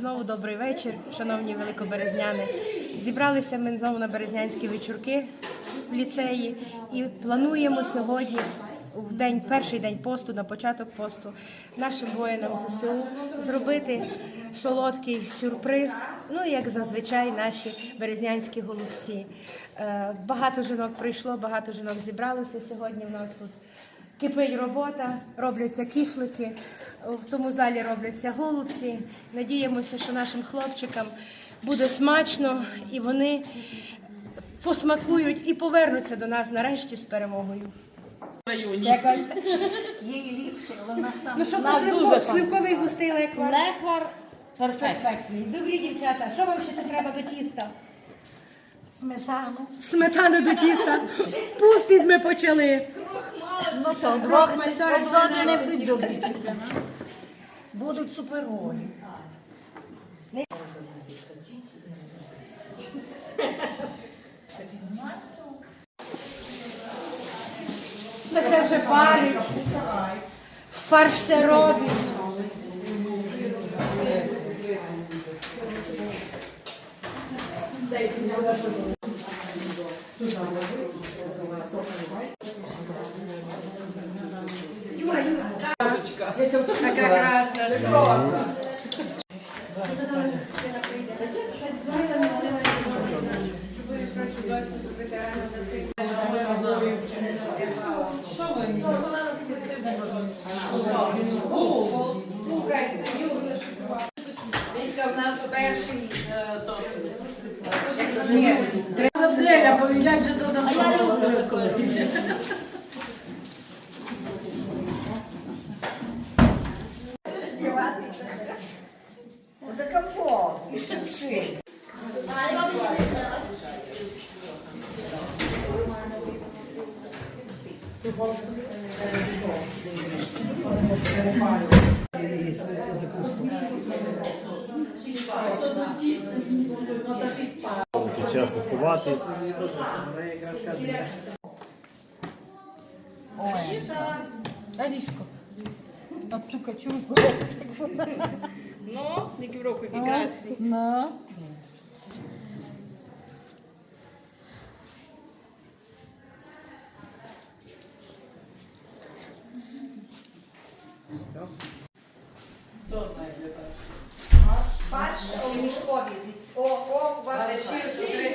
Знову добрий вечір, шановні великоберезняни. Зібралися ми знову на березнянські вечірки в ліцеї і плануємо сьогодні, в день, перший день посту, на початок посту, нашим воїнам ЗСУ зробити солодкий сюрприз. Ну, як зазвичай, наші березнянські голубці. Е, Багато жінок прийшло, багато жінок зібралося сьогодні. У нас тут Кипить робота, робляться кіфлики, в тому залі робляться голубці. Надіємося, що нашим хлопчикам буде смачно і вони посмакують і повернуться до нас нарешті з перемогою. Чекай. Їй ліпше, вона сама. Ну що то сливко- сливковий густий леквар? Леквар. Перфектний. Добрі дівчата, що вам ще треба до тіста? Сметану. Сметану до тіста. Пустись ми почали. Ну то двох подводи не будуть добрі для нас. Будуть суперові. Це все вже парить. Фарш все робить. Так якраз наш. Війська в нас перший е, то. Забреля, повідять, що то за Така по, і шипши. Тут час слідкувати. Арішко. А ту качурку. Ну, які в року, які красні. Ну. Бач, у мішкові. О, о, у вас ще.